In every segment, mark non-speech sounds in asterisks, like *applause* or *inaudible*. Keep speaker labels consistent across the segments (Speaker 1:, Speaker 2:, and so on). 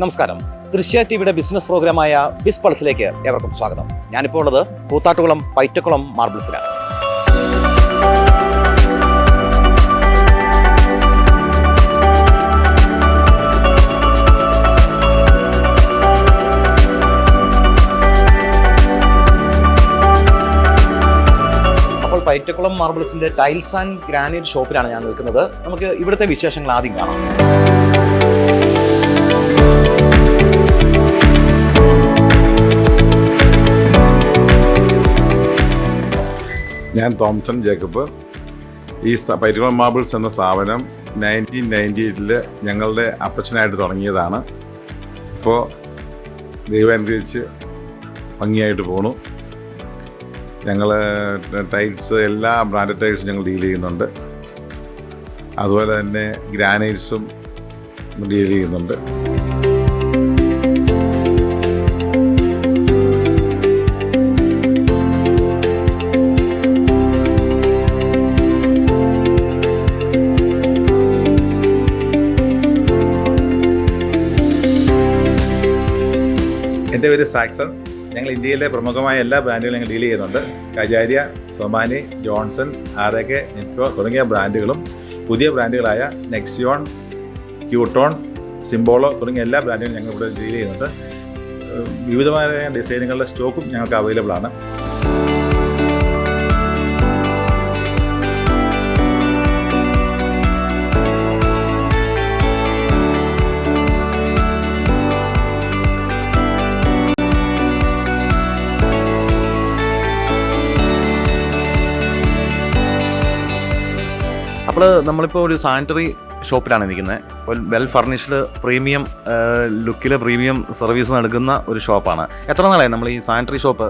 Speaker 1: നമസ്കാരം. ദൃശ്യ ടിവിയുടെ ബിസിനസ് പ്രോഗ്രാമായ ബിസ് പൾസിലേക്ക് ഏവർക്കും സ്വാഗതം. ഞാനിപ്പോൾ ഉള്ളത് കൂത്താട്ടുകുളം പൈറ്റക്കുളം മാർബിൾസിലാണ്. പൈറ്റക്കുളം മാർബിൾസിന്റെ ടൈൽസ് ആൻഡ് ഗ്രാനൈറ്റ് ഷോപ്പിലാണ് ഞാൻ നിൽക്കുന്നത്. നമുക്ക് ഇവിടുത്തെ വിശേഷങ്ങൾ ആദ്യം കാണാം.
Speaker 2: ഞാൻ തോംസൺ ജേക്കബ്. ഈ പരിമ മാബിൾസ് എന്ന സ്ഥാപനം നയന്റീൻ നയന്റി എയ്റ്റിൽ ഞങ്ങളുടെ അപ്പച്ചനായിട്ട് തുടങ്ങിയതാണ്. ഇപ്പോൾ ദൈവം അനുഗ്രഹിച്ച് ഭംഗിയായിട്ട് പോണു. ഞങ്ങൾ ടൈൽസ് എല്ലാ ബ്രാൻഡഡ് ടൈൽസും ഞങ്ങൾ ഡീൽ ചെയ്യുന്നുണ്ട്. അതുപോലെ തന്നെ ഗ്രാനൈറ്റ്സും ഡീൽ ചെയ്യുന്നുണ്ട്. എന്റെ പേര് സാക്സൺ. ഞങ്ങൾ ഇന്ത്യയിലെ പ്രമുഖമായ എല്ലാ ബ്രാൻഡുകളും ഞങ്ങൾ ഡീൽ ചെയ്യുന്നുണ്ട്. കജാരിയ സൊമാനി ജോൺസൺ ആരകെ നിപ്പോ തുടങ്ങിയ ബ്രാൻഡുകളും പുതിയ ബ്രാൻഡുകളായ നെക്സിയോൺ ക്യൂട്ടോൺ സിംബോളോ തുടങ്ങിയ എല്ലാ ബ്രാൻഡുകളും ഞങ്ങൾ ഇവിടെ ഡീൽ ചെയ്യുന്നുണ്ട്. വിവിധമായ ഡിസൈനുകളുടെ സ്റ്റോക്കും ഞങ്ങൾക്ക് അവൈലബിൾ ആണ്
Speaker 1: നമ്മളിപ്പോൾ ഒരു സാനിറ്ററി ഷോപ്പിലാണ് നിൽക്കുന്നത്. വെൽ ഫർണിഷ്ഡ് പ്രീമിയം ലുക്കിൽ പ്രീമിയം സർവീസ് നൽകുന്ന ഒരു ഷോപ്പാണ്. എത്ര നാളായി നമ്മൾ ഈ സാനിറ്ററി ഷോപ്പ്?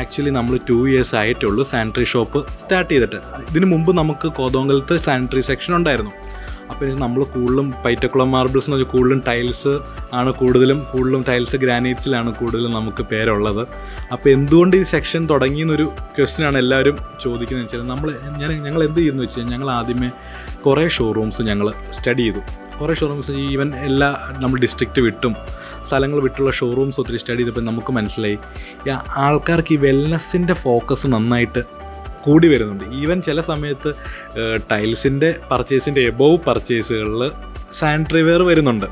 Speaker 3: ആക്ച്വലി നമ്മൾ ടു ഇയേഴ്സ് ആയിട്ടുള്ളൂ സാനിറ്ററി ഷോപ്പ് സ്റ്റാർട്ട് ചെയ്തിട്ട്. ഇതിനു മുമ്പ് നമുക്ക് കോതോങ്കലത്ത് സാനിറ്ററി സെക്ഷൻ ഉണ്ടായിരുന്നു. അപ്പോൾ നമ്മൾ കൂടുതലും പൈറ്റക്കുളം മാർബിൾസ് എന്ന് വെച്ചാൽ കൂടുതലും ടൈൽസ് ആണ് കൂടുതലും കൂടുതലും ടൈൽസ് ഗ്രാനൈറ്റ്സിലാണ് കൂടുതലും നമുക്ക് പേരുള്ളത്. അപ്പോൾ എന്തുകൊണ്ട് ഈ സെക്ഷൻ തുടങ്ങിയെന്നൊരു ക്വസ്റ്റ്യൻ ആണ് എല്ലാവരും ചോദിക്കുന്നത് വെച്ചാൽ നമ്മൾ ഞാൻ ഞങ്ങൾ എന്ത് ചെയ്യുന്നു വെച്ചാൽ ഞങ്ങൾ ആദ്യമേ കുറേ ഷോറൂംസ് ഞങ്ങൾ സ്റ്റഡി ചെയ്തു. കുറേ ഷോറൂംസ് ഈവൻ എല്ലാ നമ്മൾ ഡിസ്ട്രിക്റ്റ് വിട്ടും സ്ഥലങ്ങൾ വിട്ടുള്ള ഷോറൂംസ് ഒത്തിരി സ്റ്റഡി ചെയ്തപ്പോൾ നമുക്ക് മനസ്സിലായി. ആൾക്കാർക്ക് ഈ വെൽനെസ്സിന്റെ ഫോക്കസ് നന്നായിട്ട് കൂടി വരുന്നുണ്ട്. ഈവൻ ചില സമയത്ത് ടൈൽസിന്റെ പർച്ചേസിന്റെ എബോവ് പർച്ചേസുകളിൽ സാനിറ്ററി വെയർ വരുന്നുണ്ട്.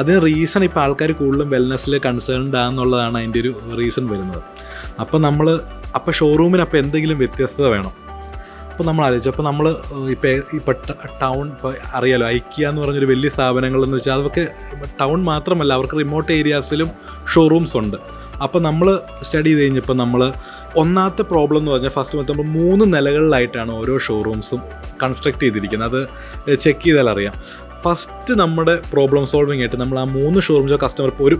Speaker 3: അതിന് റീസൺ ഇപ്പോൾ ആൾക്കാർ കൂടുതലും വെൽനെസ്സിൽ കൺസേൺഡ് ആണെന്നുള്ളതാണ് അതിന്റെ ഒരു റീസൺ വരുന്നത്. അപ്പോൾ നമ്മൾ അപ്പോൾ ഷോറൂമിന് അപ്പോൾ എന്തെങ്കിലും വ്യത്യസ്തത വേണം. അപ്പോൾ നമ്മൾ ആലോചിച്ചു അപ്പോൾ നമ്മൾ ഇപ്പോൾ ഇപ്പോൾ ടൗൺ ഇപ്പോൾ അറിയാലോ ഐക്യ എന്ന് പറഞ്ഞൊരു വലിയ സ്ഥാപനങ്ങളെന്ന് വെച്ചാൽ അതൊക്കെ ടൗൺ മാത്രമല്ല അവർക്ക് റിമോട്ട് ഏരിയാസിലും ഷോറൂംസ് ഉണ്ട്. അപ്പോൾ നമ്മൾ സ്റ്റഡി ചെയ്ത് കഴിഞ്ഞപ്പോൾ നമ്മൾ ഒന്നാമത്തെ പ്രോബ്ലം എന്ന് പറഞ്ഞാൽ ഫസ്റ്റ് മൊത്തം നമ്മൾ മൂന്ന് നിലകളിലായിട്ടാണ് ഓരോ ഷോറൂംസും കൺസ്ട്രക്ട് ചെയ്തിരിക്കുന്നത്. അത് ചെക്ക് ചെയ്താൽ അറിയാം. ഫസ്റ്റ് നമ്മുടെ പ്രോബ്ലം സോൾവിങ് ആയിട്ട് നമ്മൾ ആ മൂന്ന് ഷോറൂംസ് കസ്റ്റമർ ഇപ്പോൾ ഒരു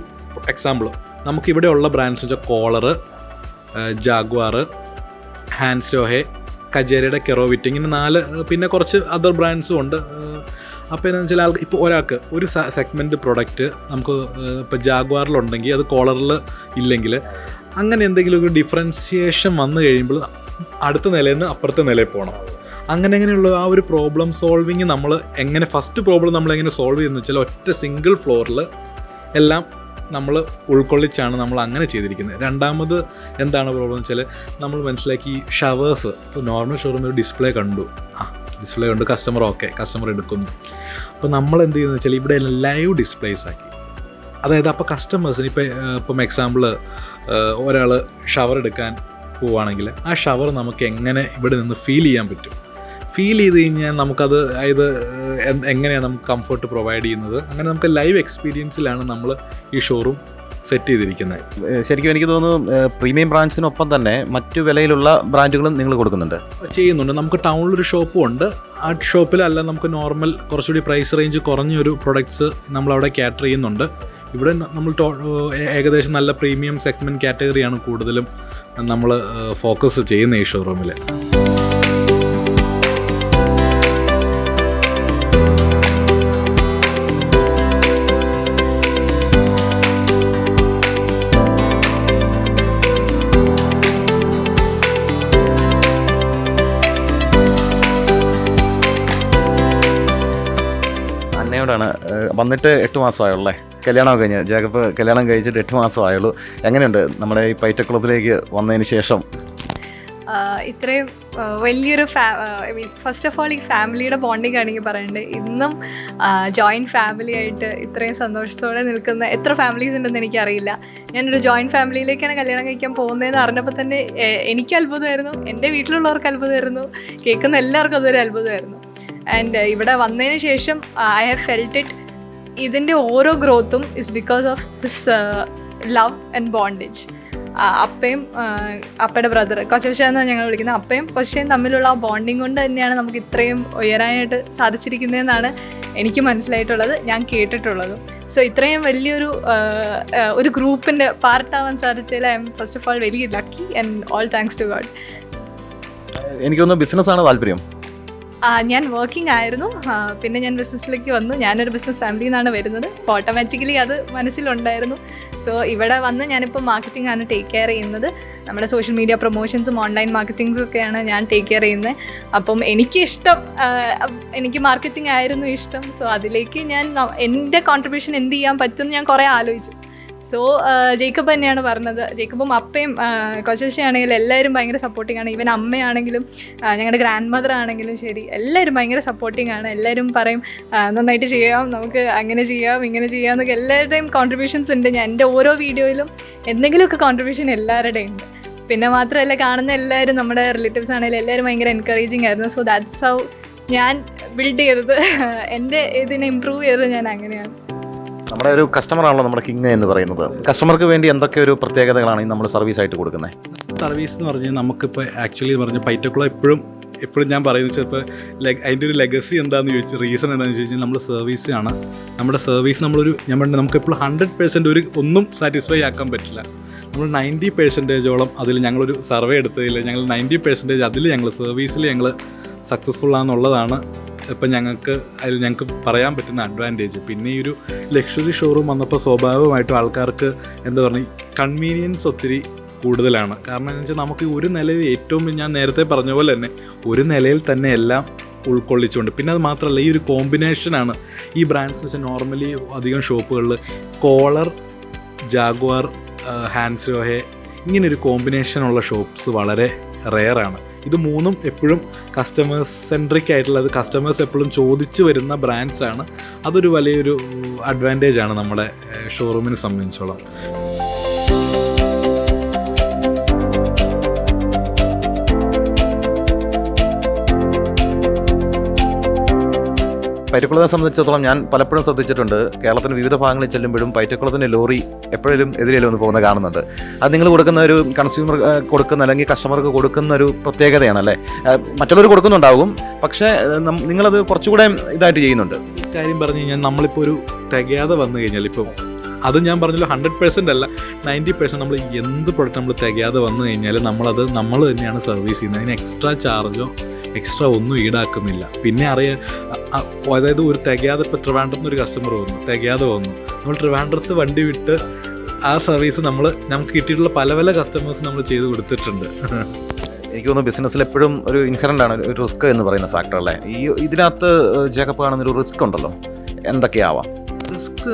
Speaker 3: എക്സാമ്പിൾ നമുക്ക് ഇവിടെ ഉള്ള ബ്രാൻഡ്സ് വെച്ചാൽ കോളറ് ജാഗ്വാർ ഹാൻഡ് സ്റ്റോഹെ കജേരയുടെ കെറോവിറ്റ് ഇങ്ങനെ നാല് പിന്നെ കുറച്ച് അതർ ബ്രാൻഡ്സും ഉണ്ട്. അപ്പോൾ എന്താണെന്ന് വെച്ചാൽ ആൾക്ക് ഇപ്പോൾ ഒരാൾക്ക് ഒരു സെഗ്മെന്റ് പ്രൊഡക്റ്റ് നമുക്ക് ഇപ്പോൾ ജാഗ്വാറിലുണ്ടെങ്കിൽ അത് കോളറിൽ ഇല്ലെങ്കിൽ അങ്ങനെ എന്തെങ്കിലും ഒരു ഡിഫറൻസിയേഷൻ വന്നു കഴിയുമ്പോൾ അടുത്ത നിലയിൽ നിന്ന് അപ്പുറത്തെ നിലയിൽ പോകണം. അങ്ങനെ അങ്ങനെയുള്ള ആ ഒരു പ്രോബ്ലം സോൾവിങ് നമ്മൾ എങ്ങനെ ഫസ്റ്റ് പ്രോബ്ലം നമ്മൾ എങ്ങനെ സോൾവ് ചെയ്യുന്നത് വെച്ചാൽ ഒറ്റ സിംഗിൾ ഫ്ലോറിൽ എല്ലാം നമ്മൾ ഉൾക്കൊള്ളിച്ചാണ് നമ്മൾ അങ്ങനെ ചെയ്തിരിക്കുന്നത്. രണ്ടാമത് എന്താണ് പ്രോബ്ലം വെച്ചാൽ നമ്മൾ മനസ്സിലാക്കി ഷവേഴ്സ് ഇപ്പോൾ നോർമൽ ഷോറൂമിൽ ഡിസ്പ്ലേ കണ്ടു. ആ ഡിസ്പ്ലേ കണ്ടു കസ്റ്റമർ ഓക്കെ കസ്റ്റമർ എടുക്കുന്നു. അപ്പോൾ നമ്മൾ എന്ത് ചെയ്യുന്നത് വെച്ചാൽ ഇവിടെ ലൈവ് ഡിസ്പ്ലേസ് ആക്കി. അതായത് അപ്പോൾ കസ്റ്റമേഴ്സിന് ഇപ്പോൾ ഇപ്പം എക്സാമ്പിൾ ഒരാൾ ഷവർ എടുക്കാൻ പോവുകയാണെങ്കിൽ ആ ഷവർ നമുക്ക് എങ്ങനെ ഇവിടെ നിന്ന് ഫീൽ ചെയ്യാൻ പറ്റും? ഫീൽ ചെയ്ത് കഴിഞ്ഞാൽ നമുക്കത് അതായത് എങ്ങനെയാണ് നമുക്ക് കംഫർട്ട് പ്രൊവൈഡ് ചെയ്യുന്നത്? അങ്ങനെ നമുക്ക് ലൈവ് എക്സ്പീരിയൻസിലാണ് നമ്മൾ ഈ ഷോറൂം സെറ്റ് ചെയ്തിരിക്കുന്നത്.
Speaker 1: ശരിക്കും എനിക്ക് തോന്നുന്നു പ്രീമിയം ബ്രാൻഡ്സിനൊപ്പം തന്നെ മറ്റു വിലയിലുള്ള ബ്രാൻഡുകളും നിങ്ങൾ കൊടുക്കുന്നുണ്ട്.
Speaker 3: ചെയ്യുന്നുണ്ട്. നമുക്ക് ടൗണിലൊരു ഷോപ്പും ഉണ്ട്. ആ ഷോപ്പിലല്ല നമുക്ക് നോർമൽ കുറച്ചുകൂടി പ്രൈസ് റേഞ്ച് കുറഞ്ഞൊരു പ്രൊഡക്ട്സ് നമ്മളവിടെ കാറ്റർ ചെയ്യുന്നുണ്ട്. ഇവിടെ നമ്മൾ ഏകദേശം നല്ല പ്രീമിയം സെഗ്മെന്റ് കാറ്റഗറിയാണ് കൂടുതലും നമ്മൾ ഫോക്കസ് ചെയ്യുന്നത് ഈ ഷോറൂമിൽ
Speaker 1: വന്നിട്ട് എട്ട് മാസമായുള്ളേ. കല്യാണം കഴിഞ്ഞ്. ജേക്കബ് കല്യാണം കഴിച്ചിട്ട് എട്ട് മാസമായുള്ളൂ. എങ്ങനെയുണ്ട് നമ്മുടെ ഈ പൈറ്റ ക്ലബിലേക്ക് വന്നതിന് ശേഷം?
Speaker 4: ഇത്രയും വലിയൊരു ഫാ I mean first of all ഈ ഫാമിലിയുടെ ബോണ്ടിങ് ആണെങ്കിൽ പറയണ്ടേ. ഇന്നും ജോയിന്റ് ഫാമിലി ആയിട്ട് ഇത്രയും സന്തോഷത്തോടെ നിൽക്കുന്ന എത്ര ഫാമിലീസ് ഉണ്ടെന്ന് എനിക്കറിയില്ല. ഞാനൊരു ജോയിന്റ് ഫാമിലിയിലേക്കാണ് കല്യാണം കഴിക്കാൻ പോകുന്നതെന്ന് അറിഞ്ഞപ്പോൾ തന്നെ എനിക്ക് അത്ഭുതമായിരുന്നു. എന്റെ വീട്ടിലുള്ളവർക്ക് അത്ഭുതമായിരുന്നു. കേൾക്കുന്ന എല്ലാവർക്കും അതൊരു അത്ഭുതമായിരുന്നു. ആൻഡ് ഇവിടെ വന്നതിന് ശേഷം ഐ ഹാവ് ഫെൽറ്റ് ഇറ്റ് ഇതിന്റെ ഓരോ ഗ്രോത്തും is because of this love and bondage അപ്പയും അപ്പയുടെ ബ്രദർ കൊച്ചവശ എന്നാണ് ഞങ്ങൾ വിളിക്കുന്നത്. അപ്പയും കൊച്ചയും തമ്മിലുള്ള ആ ബോണ്ടിങ് കൊണ്ട് തന്നെയാണ് നമുക്ക് ഇത്രയും ഉയരാനായിട്ട് സാധിച്ചിരിക്കുന്നതെന്നാണ് എനിക്ക് മനസ്സിലായിട്ടുള്ളത് ഞാൻ കേട്ടിട്ടുള്ളത്. സോ ഇത്രയും വലിയൊരു ഒരു ഗ്രൂപ്പിന്റെ പാർട്ടാവാൻ സാധിച്ചതിൽ I am first of all very lucky and all thanks to God
Speaker 1: എനിക്കൊന്ന് ബിസിനസ്സാണ് താല്പര്യം.
Speaker 4: ഞാൻ വർക്കിംഗ് ആയിരുന്നു. പിന്നെ ഞാൻ ബിസിനസ്സിലേക്ക് വന്നു. ഞാനൊരു ബിസിനസ് ഫാമിലിയിൽ നിന്നാണ് വരുന്നത്. ഓട്ടോമാറ്റിക്കലി അത് മനസ്സിലുണ്ടായിരുന്നു. സോ ഇവിടെ വന്ന് ഞാനിപ്പോൾ മാർക്കറ്റിംഗ് ആണ് ടേക്ക് കെയർ ചെയ്യുന്നത്. നമ്മുടെ സോഷ്യൽ മീഡിയ പ്രൊമോഷൻസും ഓൺലൈൻ മാർക്കറ്റിംഗ്സും ഒക്കെയാണ് ഞാൻ ടേക്ക് കെയർ ചെയ്യുന്നത് അപ്പം എനിക്കിഷ്ടം ഇഷ്ടം എനിക്ക് മാർക്കറ്റിംഗ് ആയിരുന്നു ഇഷ്ടം. സോ അതിലേക്ക് ഞാൻ എന്റെ കോൺട്രിബ്യൂഷൻ എന്ത് ചെയ്യാൻ പറ്റും ഞാൻ കുറേ ആലോചിച്ചു. സോ ജേക്കബ് തന്നെയാണ് പറഞ്ഞത്. ജേക്കബും അപ്പയും കൊച്ചശയാണെങ്കിലും എല്ലാവരും ഭയങ്കര സപ്പോർട്ടിംഗ് ആണ്. ഈവൻ അമ്മയാണെങ്കിലും ഞങ്ങളുടെ ഗ്രാൻഡ് മദർ ആണെങ്കിലും ശരി എല്ലാവരും ഭയങ്കര സപ്പോർട്ടിംഗ് ആണ്. എല്ലാവരും പറയും നന്നായിട്ട് ചെയ്യാം നമുക്ക് അങ്ങനെ ചെയ്യാം ഇങ്ങനെ ചെയ്യാം എന്നൊക്കെ എല്ലാവരുടെയും കോൺട്രിബ്യൂഷൻസ് ഉണ്ട്. ഞാൻ എന്റെ ഓരോ വീഡിയോയിലും എന്തെങ്കിലുമൊക്കെ കോൺട്രിബ്യൂഷൻ എല്ലാവരുടെയും ഉണ്ട്. പിന്നെ മാത്രമല്ല കാണുന്ന എല്ലാവരും നമ്മുടെ റിലേറ്റീവ്സ് ആണെങ്കിലും എല്ലാവരും ഭയങ്കര എൻകറേജിങ് ആയിരുന്നു. സോ ദാറ്റ്സ് ഹൗ ഞാൻ ബിൽഡ് ചെയ്തത്. *laughs* എന്റെ ഇതിനെ ഇമ്പ്രൂവ് ചെയ്തത് ഞാൻ അങ്ങനെയാണ്.
Speaker 1: നമ്മുടെ ഒരു കസ്റ്റമർ ആണല്ലോ നമ്മുടെ കിങ് എന്ന് പറയുന്നത്. കസ്റ്റമർക്ക് വേണ്ടി എന്തൊക്കെ ഒരു പ്രത്യേകതകളാണ് നമ്മൾ സർവീസ് ആയിട്ട് കൊടുക്കുന്നത്
Speaker 3: സർവീസ് എന്ന് പറഞ്ഞാൽ നമുക്കിപ്പോൾ ആക്ച്വലി പറഞ്ഞ പൈറ്റക്കുള എപ്പോഴും എപ്പോഴും ഞാൻ പറയുന്നത് ചിലപ്പോൾ ലൈക്ക് അതിന്റെ ഒരു ലെഗസി എന്താണെന്ന് ചോദിച്ചാൽ റീസൺ എന്താണെന്ന് ചോദിച്ചാൽ നമ്മൾ സർവീസ് ആണ്. നമ്മുടെ സർവീസ് നമ്മളൊരു ഞാൻ പറഞ്ഞ നമുക്ക് എപ്പോഴും ഹൺഡ്രഡ് പേഴ്സന്റ് ഒരു ഒന്നും സാറ്റിസ്ഫൈ ആക്കാൻ പറ്റില്ല. നമ്മൾ നയന്റി പെർസെന്റേജോളം അതിൽ ഞങ്ങളൊരു സർവേ എടുത്തതിൽ ഞങ്ങൾ നയന്റി പെർസെന്റേജ് അതിൽ ഞങ്ങൾ സർവീസിൽ ഞങ്ങൾ സക്സസ്ഫുൾ ആണെന്നുള്ളതാണ് ഇപ്പം ഞങ്ങൾക്ക് അതിൽ ഞങ്ങൾക്ക് പറയാൻ പറ്റുന്ന അഡ്വാന്റേജ് പിന്നെ ഈ ഒരു ലക്ഷറി ഷോറൂം വന്നപ്പോൾ സ്വാഭാവികമായിട്ടും ആൾക്കാർക്ക് എന്താ പറയുക കൺവീനിയൻസ് ഒത്തിരി കൂടുതലാണ്. കാരണം എന്ന് വെച്ചാൽ നമുക്ക് ഒരു നിലയിൽ ഏറ്റവും ഞാൻ നേരത്തെ പറഞ്ഞ പോലെ തന്നെ ഒരു നിലയിൽ തന്നെ എല്ലാം ഉൾക്കൊള്ളിച്ചുകൊണ്ട്. പിന്നെ അത് മാത്രമല്ല ഈ ഒരു കോമ്പിനേഷനാണ് ഈ ബ്രാൻഡ്സ് വെച്ചാൽ നോർമലി അധികം ഷോപ്പുകളിൽ കോളർ ജാഗ്വാർ ഹാൻഡ്സ് ഇങ്ങനെ ഒരു കോമ്പിനേഷനുള്ള ഷോപ്സ് വളരെ റെയറാണ് ഇത് മൂന്നും എപ്പോഴും കസ്റ്റമേഴ്സ് സെൻട്രിക് ആയിട്ടുള്ളത് കസ്റ്റമേഴ്സ് എപ്പോഴും ചോദിച്ചു വരുന്ന ബ്രാൻഡ്സാണ് അതൊരു വലിയൊരു അഡ്വാന്റേജ് ആണ് നമ്മുടെ ഷോറൂമിനെ സംബന്ധിച്ചോളം.
Speaker 1: പൈറ്റക്കുളത്തെ സംബന്ധിച്ചിടത്തോളം ഞാൻ പലപ്പോഴും ശ്രദ്ധിച്ചിട്ടുണ്ട്. കേരളത്തിന്റെ വിവിധ ഭാഗങ്ങളിൽ ചെല്ലുമ്പോഴും പൈറ്റക്കുളത്തിന്റെ ലോറി എപ്പോഴും എതിരെയല്ലോ ഒന്ന് പോകുന്നത് കാണുന്നുണ്ട്. അത് നിങ്ങൾ കൊടുക്കുന്ന ഒരു കൺസ്യൂമർ കൊടുക്കുന്ന അല്ലെങ്കിൽ കസ്റ്റമർക്ക് കൊടുക്കുന്ന ഒരു പ്രത്യേകതയാണ് അല്ലേ? മറ്റുള്ളവർ കൊടുക്കുന്നുണ്ടാവും. പക്ഷേ നിങ്ങളത് കുറച്ചുകൂടെ ഇതായിട്ട് ചെയ്യുന്നുണ്ട്.
Speaker 3: കാര്യം പറഞ്ഞു കഴിഞ്ഞാൽ നമ്മളിപ്പോൾ ഒരു തികയാതെ വന്നു കഴിഞ്ഞാൽ ഇപ്പം അത് ഞാൻ പറഞ്ഞല്ലോ ഹൺഡ്രഡ് പെർസെന്റ് അല്ല. നയന്റി പെർസെന്റ് നമ്മൾ എന്ത് പ്രൊഡക്റ്റ് നമ്മൾ തികയാതെ വന്നു കഴിഞ്ഞാൽ നമ്മളത് നമ്മൾ തന്നെയാണ് സർവീസ് ചെയ്യുന്നത്. അതിന് എക്സ്ട്രാ ചാർജോ എക്സ്ട്രാ ഒന്നും ഈടാക്കുന്നില്ല. പിന്നെ അറിയാൻ അ- അ- അതായത് ഒരു തികയാതെ ഇപ്പോൾ ട്രിവാൻഡ്രത്ത് നിന്ന് ഒരു കസ്റ്റമർ വന്നു. തികയാതെ വന്നു. നമ്മൾ ട്രിവാൻഡ്രത്ത് വണ്ടി വിട്ട് ആ സർവീസ് നമ്മൾ നമുക്ക് കിട്ടിയിട്ടുള്ള പല പല കസ്റ്റമേഴ്സ് നമ്മൾ ചെയ്ത് കൊടുത്തിട്ടുണ്ട്.
Speaker 1: എനിക്ക് തോന്നുന്നു ബിസിനസ്സിൽ എപ്പോഴും ഒരു ഇൻഹറന്റ് ആണ് ഒരു റിസ്ക് എന്ന് പറയുന്ന ഫാക്ടർ അല്ലേ? ഈ ഇതിനകത്ത് ജേക്കപ്പ് കാണുന്ന ഒരു റിസ്ക് ഉണ്ടല്ലോ. എന്തൊക്കെയാവാം?
Speaker 3: റിസ്ക്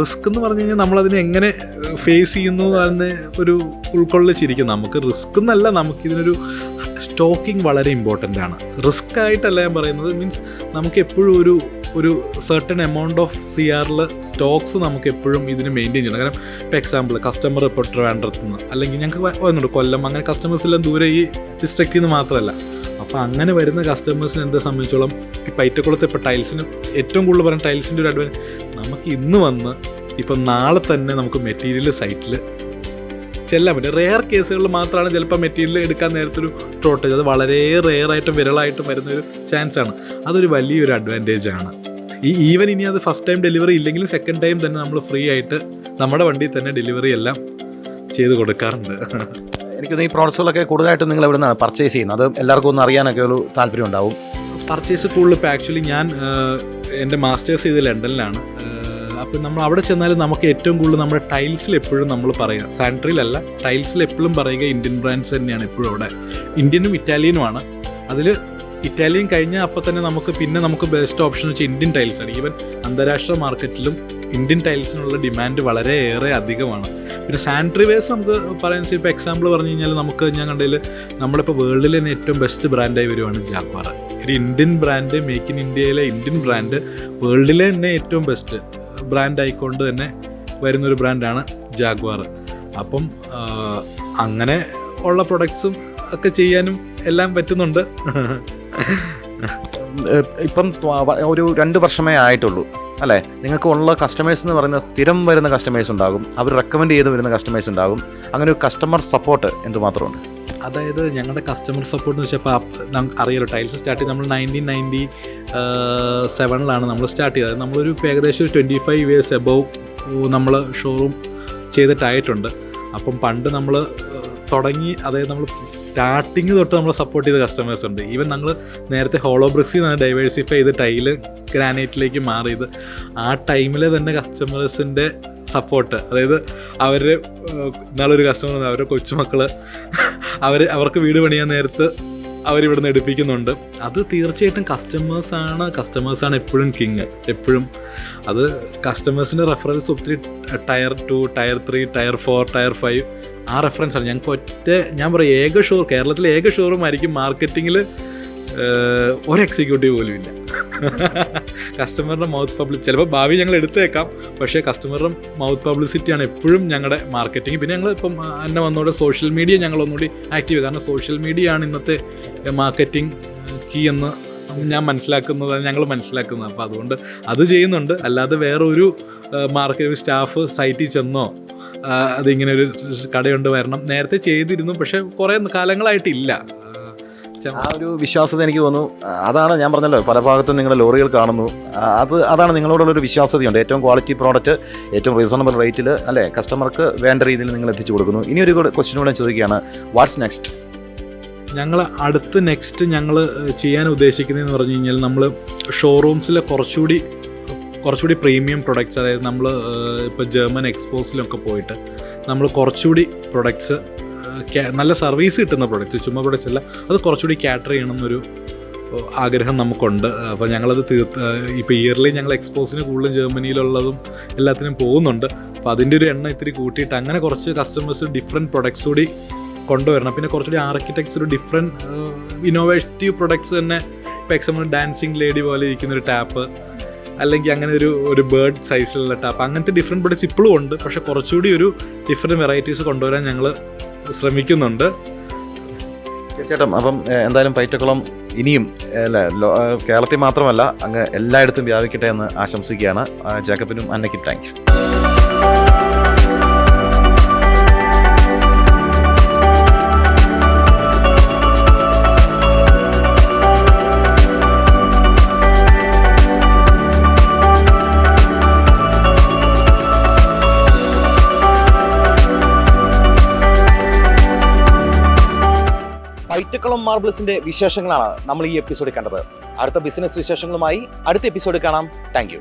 Speaker 3: റിസ്ക് എന്ന് പറഞ്ഞു കഴിഞ്ഞാൽ നമ്മളതിനെ എങ്ങനെ ഫേസ് ചെയ്യുന്നു എന്ന് ഒരു ഉൾക്കൊള്ളിച്ചിരിക്കും. നമുക്ക് റിസ്ക് എന്നല്ല നമുക്കിതിനൊരു സ്റ്റോക്കിംഗ് വളരെ ഇമ്പോർട്ടന്റ് ആണ്. റിസ്ക് ആയിട്ടല്ല ഞാൻ പറയുന്നത്. മീൻസ് നമുക്ക് എപ്പോഴും ഒരു ഒരു സെർട്ടൺ എമൗണ്ട് ഓഫ് സി ആറിൽ സ്റ്റോക്സ് നമുക്ക് എപ്പോഴും ഇതിന് മെയിന്റെയിൻ ചെയ്യണം. കാരണം ഇപ്പോൾ എക്സാമ്പിൾ കസ്റ്റമർ ഇപ്പോൾ ട്രിവാൻഡ്രത്ത് നിന്ന് അല്ലെങ്കിൽ ഞങ്ങൾക്ക് വന്നിട്ടുണ്ട് കൊല്ലം. അങ്ങനെ കസ്റ്റമേഴ്സ് എല്ലാം ദൂരെ ഈ ഡിസ്ട്രിക്റ്റിൽ നിന്ന് മാത്രമല്ല. അപ്പോൾ അങ്ങനെ വരുന്ന കസ്റ്റമേഴ്സിനെ എന്താ സംബന്ധിച്ചോളം ഈ പൈറ്റക്കുളത്ത് ഇപ്പോൾ ടൈൽസിന് ഏറ്റവും കൂടുതൽ പറയുന്ന ടൈൽസിന്റെ ഒരു അഡ്വാൻസ് നമുക്ക് ഇന്ന് വന്ന് ഇപ്പം നാളെ തന്നെ നമുക്ക് മെറ്റീരിയൽ സൈറ്റിൽ ചെല്ലാൻ പറ്റും. റെയർ കേസുകളിൽ മാത്രമാണ് ചിലപ്പോൾ മെറ്റീരിയൽ എടുക്കാൻ നേരത്തൊരു ഷോർട്ടേജ് അത് വളരെ റെയർ ആയിട്ടും വിരളായിട്ടും വരുന്ന ഒരു ചാൻസ് ആണ്. അതൊരു വലിയൊരു അഡ്വാന്റേജ് ആണ്. ഈ ഈവൻ ഇനി അത് ഫസ്റ്റ് ടൈം ഡെലിവറി ഇല്ലെങ്കിലും സെക്കൻഡ് ടൈം തന്നെ നമ്മൾ ഫ്രീ ആയിട്ട് നമ്മുടെ വണ്ടിയിൽ തന്നെ ഡെലിവറി എല്ലാം ചെയ്ത് കൊടുക്കാറുണ്ട്.
Speaker 1: എനിക്ക് ഈ പ്രോഡക്ട്സുകളൊക്കെ കൂടുതലായിട്ട് നിങ്ങൾ എവിടെ നിന്നാണ് പർച്ചേസ് ചെയ്യുന്നത്? അത് എല്ലാവർക്കും ഒന്ന് അറിയാനൊക്കെ ഒരു താല്പര്യം ഉണ്ടാവും.
Speaker 3: പർച്ചേസ് കൂടുതൽ ഇപ്പോൾ ആക്ച്വലി ഞാൻ എന്റെ മാസ്റ്റേഴ്സ് ചെയ്ത് ലണ്ടനിലാണ്. അപ്പോൾ നമ്മൾ അവിടെ ചെന്നാൽ നമുക്ക് ഏറ്റവും കൂടുതൽ നമ്മുടെ ടൈൽസിൽ എപ്പോഴും നമ്മൾ പറയുക. സാനിറ്ററിയിലല്ല ടൈൽസിൽ എപ്പോഴും പറയുക ഇന്ത്യൻ ബ്രാൻഡ്സ് തന്നെയാണ് എപ്പോഴും അവിടെ. ഇന്ത്യനും ഇറ്റാലിയനുമാണ് അതിൽ ഇറ്റാലിയൻ കഴിഞ്ഞ അപ്പോൾ തന്നെ നമുക്ക് പിന്നെ നമുക്ക് ബെസ്റ്റ് ഓപ്ഷൻ വെച്ചാൽ ഇന്ത്യൻ ടൈൽസ് ആണ് ഈവൻ അന്താരാഷ്ട്ര മാർക്കറ്റിലും ഇന്ത്യൻ ടൈൽസിനുള്ള ഡിമാൻഡ് വളരെ ഏറെ അധികമാണ്. പിന്നെ സാനിറ്ററി വേസ് നമുക്ക് പറയാൻ ഇപ്പോൾ എക്സാമ്പിൾ പറഞ്ഞു കഴിഞ്ഞാൽ നമുക്ക് ഞാൻ കണ്ടതിൽ നമ്മളിപ്പോൾ വേൾഡിൽ തന്നെ ഏറ്റവും ബെസ്റ്റ് ബ്രാൻഡായി വരുവാണ് ജാഗ്വാർ ഒരു ഇന്ത്യൻ ബ്രാൻഡ് മേക്ക് ഇൻ ഇന്ത്യയിലെ ഇന്ത്യൻ ബ്രാൻഡ് വേൾഡിലെ തന്നെ ഏറ്റവും ബെസ്റ്റ് ബ്രാൻഡ് ആയിക്കൊണ്ട് തന്നെ വരുന്നൊരു ബ്രാൻഡാണ് ജാഗ്വാർ അപ്പം അങ്ങനെ ഉള്ള പ്രൊഡക്ട്സും ഒക്കെ ചെയ്യാനും എല്ലാം പറ്റുന്നുണ്ട്
Speaker 1: ഇപ്പം ഒരു രണ്ട് വർഷമേ ആയിട്ടുള്ളൂ അല്ലേ? നിങ്ങൾക്ക് ഉള്ള കസ്റ്റമേഴ്സ് എന്ന് പറയുന്ന സ്ഥിരം വരുന്ന കസ്റ്റമേഴ്സ് ഉണ്ടാകും. അവർ റെക്കമെൻഡ് ചെയ്ത് വരുന്ന കസ്റ്റമേഴ്സ് ഉണ്ടാകും. അങ്ങനെ ഒരു കസ്റ്റമർ സപ്പോർട്ട് എന്തുമാത്രമുണ്ട്
Speaker 3: അതായത് ഞങ്ങളുടെ കസ്റ്റമർ സപ്പോർട്ട് എന്ന് വെച്ചാൽ അറിയാലോ ടൈൽസ് സ്റ്റാർട്ട് ചെയ്ത് നമ്മൾ നയന്റീൻ നയന്റി സെവനിലാണ് നമ്മൾ സ്റ്റാർട്ട് ചെയ്തത്. നമ്മളൊരു ഏകദേശം ഒരു ട്വന്റി ഫൈവ് ഇയേഴ്സ് എബവ് നമ്മൾ ഷോറൂം ചെയ്തിട്ടായിട്ടുണ്ട്. അപ്പം പണ്ട് നമ്മൾ തുടങ്ങി അതായത് നമ്മൾ സ്റ്റാർട്ടിങ് തൊട്ട് നമ്മൾ സപ്പോർട്ട് ചെയ്ത കസ്റ്റമേഴ്സ് ഉണ്ട്. ഈവൻ ഞങ്ങൾ നേരത്തെ ഹോളോ ബ്രിക്സിൽ നിന്ന് ഡൈവേഴ്സിഫൈ ചെയ്ത് ടൈൽ ഗ്രാനൈറ്റിലേക്ക് മാറിയത്. ആ ടൈമിൽ തന്നെ കസ്റ്റമേഴ്സിന്റെ സപ്പോർട്ട് അതായത് അവർ ഇന്നാളൊരു കസ്റ്റമർ അവരുടെ കൊച്ചുമക്കൾ അവർ അവർക്ക് വീട് പണിയാൻ നേരത്ത് അവരിവിടുന്ന് എടുപ്പിക്കുന്നുണ്ട്. അത് തീർച്ചയായിട്ടും കസ്റ്റമേഴ്സാണ് കസ്റ്റമേഴ്സാണ് എപ്പോഴും കിങ് എപ്പോഴും. അത് കസ്റ്റമേഴ്സിന്റെ റെഫറൻസ് ഒത്തിരി tier two tier three tier four tier five ആ റെഫറൻസ് ആണ്. ഞങ്ങൾക്ക് ഒറ്റ ഞാൻ പറയും ഏക ഷോർ കേരളത്തിലെ ഏക ഷോറൂം ആയിരിക്കും മാർക്കറ്റിങ്ങിൽ ഒരു എക്സിക്യൂട്ടീവ് പോലും ഇല്ല. കസ്റ്റമറുടെ മൗത്ത് പബ്ലിക് ചിലപ്പോൾ ഭാവി ഞങ്ങൾ എടുത്തേക്കാം പക്ഷേ കസ്റ്റമറുടെ മൗത്ത് പബ്ലിസിറ്റിയാണ് എപ്പോഴും ഞങ്ങളുടെ മാർക്കറ്റിംഗ് പിന്നെ ഞങ്ങൾ ഇപ്പം എന്നെ വന്നോടെ സോഷ്യൽ മീഡിയ ഞങ്ങൾ ഒന്നുകൂടി ആക്റ്റീവ് കാരണം സോഷ്യൽ മീഡിയ ആണ് ഇന്നത്തെ മാർക്കറ്റിംഗ് കീ എന്ന് ഞാൻ മനസ്സിലാക്കുന്നതാണ് ഞങ്ങൾ മനസ്സിലാക്കുന്നത്. അപ്പോൾ അതുകൊണ്ട് അത് ചെയ്യുന്നുണ്ട്. അല്ലാതെ വേറെ ഒരു മാർക്കറ്റ് സ്റ്റാഫ് സൈറ്റിൽ ചെന്നോ അതിങ്ങനെ ഒരു കടയുണ്ട് വരണം. നേരത്തെ ചെയ്തിരുന്നു പക്ഷെ കുറേ കാലങ്ങളായിട്ടില്ല. ആ,
Speaker 1: ഒരു വിശ്വാസത എനിക്ക് തോന്നുന്നു. അതാണ് ഞാൻ പറഞ്ഞല്ലോ പല ഭാഗത്തും നിങ്ങളുടെ ലോറികൾ കാണുന്നു. അത് അതാണ് നിങ്ങളോടുള്ള ഒരു വിശ്വാസതയുണ്ട് ഏറ്റവും ക്വാളിറ്റി പ്രോഡക്റ്റ് ഏറ്റവും റീസണബിൾ റേറ്റിൽ അല്ലേ? കസ്റ്റമർക്ക് വേണ്ട രീതിയിൽ നിങ്ങൾ എത്തിച്ചു കൊടുക്കുന്നു. ഇനി ഒരു ക്വസ്റ്റ്യൻ കൂടെ ചോദിക്കുകയാണ്. വാട്ട്സ് നെക്സ്റ്റ്
Speaker 3: ഞങ്ങൾ അടുത്ത് നെക്സ്റ്റ് ഞങ്ങൾ ചെയ്യാൻ ഉദ്ദേശിക്കുന്നതെന്ന് പറഞ്ഞു കഴിഞ്ഞാൽ നമ്മൾ ഷോറൂംസിലെ കുറച്ചുകൂടി കുറച്ചുകൂടി പ്രീമിയം പ്രൊഡക്ട്സ് അതായത് നമ്മൾ ഇപ്പോൾ ജർമ്മൻ എക്സ്പോസിലൊക്കെ പോയിട്ട് നമ്മൾ കുറച്ചുകൂടി പ്രൊഡക്ട്സ് നല്ല സർവീസ് കിട്ടുന്ന പ്രൊഡക്ട്സ് ചുമ്മാ പ്രൊഡക്ട്സ് അല്ല അത് കുറച്ചുകൂടി ക്യാറ്റർ ചെയ്യണമെന്നൊരു ആഗ്രഹം നമുക്കുണ്ട്. അപ്പോൾ ഞങ്ങളത് തീർത്ത് ഇപ്പോൾ ഇയർലി ഞങ്ങൾ എക്സ്പോസിന് കൂടുതലും ജർമ്മനിയിലുള്ളതും എല്ലാത്തിനും പോകുന്നുണ്ട്. അപ്പോൾ അതിന്റെ ഒരു എണ്ണം ഇത്തിരി കൂട്ടിയിട്ട് അങ്ങനെ കുറച്ച് കസ്റ്റമേഴ്സ് ഡിഫറെന്റ് പ്രൊഡക്ട്സ് കൂടി കൊണ്ടുവരണം. പിന്നെ കുറച്ചുകൂടി ആർക്കിടെക്ട്സ് ഒരു ഡിഫറെന്റ് ഇന്നോവേറ്റീവ് പ്രൊഡക്ട്സ് തന്നെ ഇപ്പോൾ എക്സാമ്പിൾ ഡാൻസിങ് ലേഡി പോലെ ഇരിക്കുന്ന ഒരു ടാപ്പ് അല്ലെങ്കിൽ അങ്ങനെ ഒരു ഒരു ബേർഡ് സൈസിലുള്ള ടാപ്പ് അങ്ങനത്തെ ഡിഫറെന്റ് പ്രൊഡക്ട്സ് ഇപ്പോഴും ഉണ്ട്. പക്ഷെ കുറച്ചുകൂടി ഒരു ഡിഫറെന്റ് വെറൈറ്റീസ് കൊണ്ടുവരാൻ ഞങ്ങൾ ശ്രമിക്കുന്നുണ്ട്.
Speaker 1: തീർച്ചയായിട്ടും. അപ്പം എന്തായാലും പൈറ്റക്കുളം ഇനിയും കേരളത്തിൽ മാത്രമല്ല അങ്ങ് എല്ലായിടത്തും വ്യാപിക്കട്ടെ എന്ന് ആശംസിക്കുകയാണ്. ജേക്കബിനും അന്നയ്ക്കും താങ്ക് യു പൈറ്റക്കുളം മാർബിൾസിന്റെ വിശേഷങ്ങളാണ് നമ്മൾ ഈ എപ്പിസോഡിൽ കണ്ടത്. അടുത്ത ബിസിനസ് വിശേഷങ്ങളുമായി അടുത്ത എപ്പിസോഡിൽ കാണാം. താങ്ക്